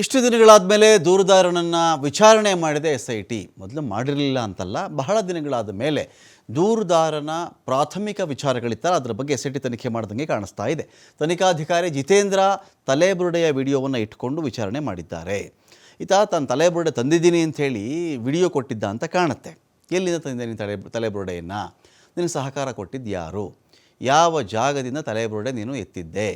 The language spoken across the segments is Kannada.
ಇಷ್ಟು ದಿನಗಳಾದ ಮೇಲೆ ದೂರುದಾರನನ್ನು ವಿಚಾರಣೆ ಮಾಡಿದೆ ಎಸ್ ಐ ಟಿ ಮೊದಲು ಮಾಡಿರಲಿಲ್ಲ ಅಂತಲ್ಲ, ಬಹಳ ದಿನಗಳಾದ ಮೇಲೆ ದೂರುದಾರನ ಪ್ರಾಥಮಿಕ ವಿಚಾರಗಳಿತ್ತಲ್ಲ, ಅದರ ಬಗ್ಗೆ ಎಸ್ ಐ ಟಿ ತನಿಖೆ ಮಾಡಿದಂಗೆ ಕಾಣಿಸ್ತಾ ಇದೆ. ತನಿಖಾಧಿಕಾರಿ ಜಿತೇಂದ್ರ ತಲೆಬುರುಡೆಯ ವಿಡಿಯೋವನ್ನು ಇಟ್ಕೊಂಡು ವಿಚಾರಣೆ ಮಾಡಿದ್ದಾರೆ. ಈತ ತನ್ನ ತಲೆಬುರುಡೆ ತಂದಿದ್ದೀನಿ ಅಂಥೇಳಿ ವಿಡಿಯೋ ಕೊಟ್ಟಿದ್ದ ಅಂತ ಕಾಣುತ್ತೆ. ಎಲ್ಲಿಂದ ತಂದಿದ್ದೀನಿ ತಲೆ, ತಲೆಬುರುಡೆಯನ್ನು? ನಿನಗೆ ಸಹಕಾರ ಕೊಟ್ಟಿದ್ದು ಯಾರು? ಯಾವ ಜಾಗದಿಂದ ತಲೆಬುರುಡೆ ನೀನು ಎತ್ತಿದ್ದೆ?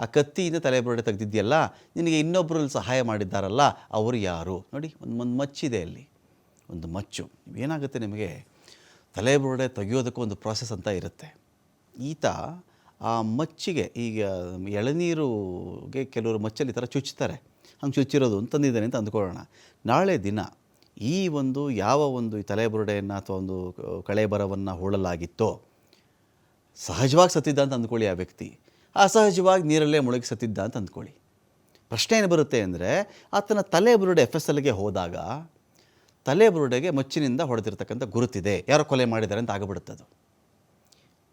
ಆ ಕತ್ತಿಯಿಂದ ತಲೆಬುರುಡೆ ತೆಗೆದಿದ್ದೀಯಲ್ಲ, ನಿನಗೆ ಇನ್ನೊಬ್ಬರಲ್ಲಿ ಸಹಾಯ ಮಾಡಿದ್ದಾರಲ್ಲ, ಅವರು ಯಾರು? ನೋಡಿ, ಒಂದು ಒಂದು ಮಚ್ಚಿದೆ ಅಲ್ಲಿ. ಒಂದು ಮಚ್ಚು. ಏನಾಗುತ್ತೆ ನಿಮಗೆ? ತಲೆಬುರುಡೆ ತೆಗೆಯೋದಕ್ಕೂ ಒಂದು ಪ್ರಾಸೆಸ್ ಅಂತ ಇರುತ್ತೆ. ಈತ ಆ ಮಚ್ಚಿಗೆ, ಈಗ ಎಳನೀರುಗೆ ಕೆಲವರು ಮಚ್ಚಲ್ಲಿ ಈ ಥರ ಚುಚ್ತಾರೆ. ಹಂಗೆ ಚುಚ್ಚಿರೋದು ಅಂತಂದಿದ್ದಾನೆ ಅಂತ ಅಂದ್ಕೊಳ್ಳೋಣ. ನಾಳೆ ದಿನ ಈ ಒಂದು, ಯಾವ ಒಂದು ತಲೆಬುರುಡೆಯನ್ನು ಅಥವಾ ಒಂದು ಕಳೆಬರವನ್ನು ಹೋಳಲಾಗಿತ್ತೋ, ಸಹಜವಾಗಿ ಸತ್ತಿದ್ದ ಅಂತ ಅಂದ್ಕೊಳ್ಳಿ ಆ ವ್ಯಕ್ತಿ. ಅಸಹಜವಾಗಿ ನೀರಲ್ಲೇ ಮುಳುಗಿ ಸತ್ತಿದ್ದ ಅಂತ ಅಂದ್ಕೊಳ್ಳಿ. ಪ್ರಶ್ನೆ ಏನು ಬರುತ್ತೆ ಅಂದರೆ, ಆತನ ತಲೆ ಬುರುಡೆ ಎಫ್ ಎಸ್ ಎಲ್ಗೆ ಹೋದಾಗ ತಲೆ ಬುರುಡೆಗೆ ಮಚ್ಚಿನಿಂದ ಹೊಡೆದಿರ್ತಕ್ಕಂಥ ಗುರುತಿದೆ. ಯಾರೋ ಕೊಲೆ ಮಾಡಿದ್ದಾರೆ ಅಂತ ಆಗಿಬಿಡುತ್ತೆ ಅದು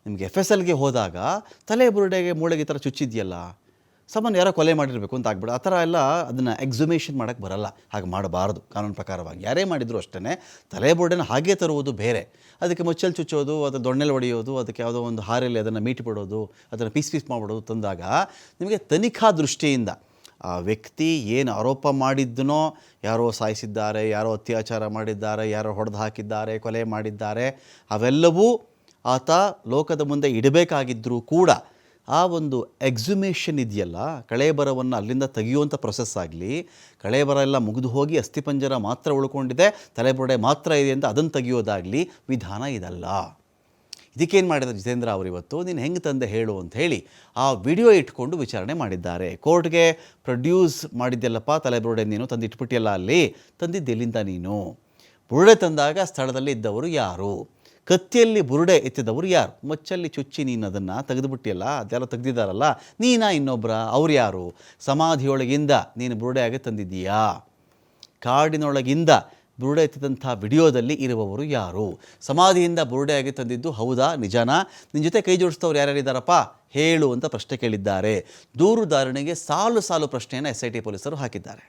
ನಿಮಗೆ ಎಫ್ ಎಸ್ ಎಲ್ಗೆ ಹೋದಾಗ ತಲೆ ಬುರುಡೆಗೆ ಮೂಳೆಗೆ ಥರ ಚುಚ್ಚಿದೆಯಲ್ಲ ಸಾಮಾನ್ಯ ಯಾರೋ ಕೊಲೆ ಮಾಡಿರಬೇಕು ಅಂತ ಆಗ್ಬಿಡು. ಆ ಥರ ಎಲ್ಲ ಅದನ್ನು ಎಕ್ಸುಮೇಷನ್ ಮಾಡೋಕ್ಕೆ ಬರಲ್ಲ. ಹಾಗೆ ಮಾಡಬಾರ್ದು ಕಾನೂನು ಪ್ರಕಾರವಾಗಿ. ಯಾರೇ ಮಾಡಿದರೂ ಅಷ್ಟೇ ತಲೆ ಬೋರ್ಡನ್ನು ಹಾಗೆ ತರುವುದು ಬೇರೆ. ಅದಕ್ಕೆ ಮುಚ್ಚಲು ಚುಚ್ಚೋದು ಅದು ದೊಣ್ಣೆಲಿ ಹೊಡೆಯೋದು ಅದಕ್ಕೆ ಯಾವುದೋ ಒಂದು ಹಾರಲ್ಲಿ ಅದನ್ನು ಮೀಟಿ ಬಿಡೋದು, ಅದನ್ನು ಪೀಸ್ ಪೀಸ್ ಮಾಡಿಬಿಡೋದು ತಂದಾಗ ನಿಮಗೆ ತನಿಖಾ ದೃಷ್ಟಿಯಿಂದ ಆ ವ್ಯಕ್ತಿ ಏನು ಆರೋಪ ಮಾಡಿದ್ದನೋ, ಯಾರೋ ಸಾಯಿಸಿದ್ದಾರೆ, ಯಾರೋ ಅತ್ಯಾಚಾರ ಮಾಡಿದ್ದಾರೆ, ಯಾರೋ ಹೊಡೆದು ಹಾಕಿದ್ದಾರೆ, ಕೊಲೆ ಮಾಡಿದ್ದಾರೆ, ಅವೆಲ್ಲವೂ ಆತ ಲೋಕದ ಮುಂದೆ ಇಡಬೇಕಾಗಿದ್ದರೂ ಕೂಡ ಆ ಒಂದು ಎಕ್ಸುಮೇಷನ್ ಇದೆಯಲ್ಲ ಕಳೇಬರವನ್ನು ಅಲ್ಲಿಂದ ತೆಗೆಯುವಂಥ ಪ್ರೊಸೆಸ್ ಆಗಲಿ ಕಳೆಬರ ಎಲ್ಲ ಮುಗಿದು ಹೋಗಿ ಅಸ್ಥಿಪಂಜರ ಮಾತ್ರ ಉಳ್ಕೊಂಡಿದೆ, ತಲೆಬುರಡೆ ಮಾತ್ರ ಇದೆ ಅಂತ ಅದನ್ನು ತೆಗೆಯೋದಾಗಲಿ ವಿಧಾನ ಇದಲ್ಲ. ಇದಕ್ಕೇನು ಮಾಡಿದ ಜಿತೇಂದ್ರ ಅವರು ಇವತ್ತು? ನೀನು ಹೆಂಗೆ ತಂದೆ ಹೇಳು ಅಂತ ಹೇಳಿ ಆ ವಿಡಿಯೋ ಇಟ್ಕೊಂಡು ವಿಚಾರಣೆ ಮಾಡಿದ್ದಾರೆ. ಕೋರ್ಟ್ಗೆ ಪ್ರೊಡ್ಯೂಸ್ ಮಾಡಿದ್ದೆಲ್ಲಪ್ಪ, ತಲೆಬುರುಡೆ ನೀನು ತಂದಿಟ್ಬಿಟ್ಟಿಯಲ್ಲ ಅಲ್ಲಿ ತಂದಿದ್ದೆಲ್ಲಿಂದ ನೀನು? ಬುರುಡೆ ತಂದಾಗ ಸ್ಥಳದಲ್ಲಿ ಇದ್ದವರು ಯಾರು? ಕತ್ತಿಯಲ್ಲಿ ಬುರುಡೆ ಎತ್ತಿದವರು ಯಾರು? ಮಚ್ಚಲ್ಲಿ ಚುಚ್ಚಿ ನೀನು ಅದನ್ನು ತೆಗೆದುಬಿಟ್ಟಿಯಲ್ಲ, ಅದೆಲ್ಲ ತೆಗೆದಿದ್ದಾರಲ್ಲ, ನೀನಾ ಇನ್ನೊಬ್ಬರ ಅವ್ರು ಯಾರು? ಸಮಾಧಿಯೊಳಗಿಂದ ನೀನು ಬುರುಡೆ ಆಗಿ ತಂದಿದ್ದೀಯಾ? ಕಾಡಿನೊಳಗಿಂದ ಬುರುಡೆ ಎತ್ತಿದಂಥ ವಿಡಿಯೋದಲ್ಲಿ ಇರುವವರು ಯಾರು? ಸಮಾಧಿಯಿಂದ ಬುರುಡೆ ಆಗಿ ತಂದಿದ್ದು ಹೌದಾ, ನಿಜನಾ? ನಿನ್ನ ಜೊತೆ ಕೈ ಜೋಡಿಸಿದವ್ರು ಯಾರ್ಯಾರಿದ್ದಾರಪ್ಪ ಹೇಳು ಅಂತ ಪ್ರಶ್ನೆ ಕೇಳಿದ್ದಾರೆ. ದೂರುದಾರಣೆಗೆ ಸಾಲು ಸಾಲು ಪ್ರಶ್ನೆಯನ್ನು ಎಸ್ ಐ ಟಿ ಪೊಲೀಸರು ಹಾಕಿದ್ದಾರೆ.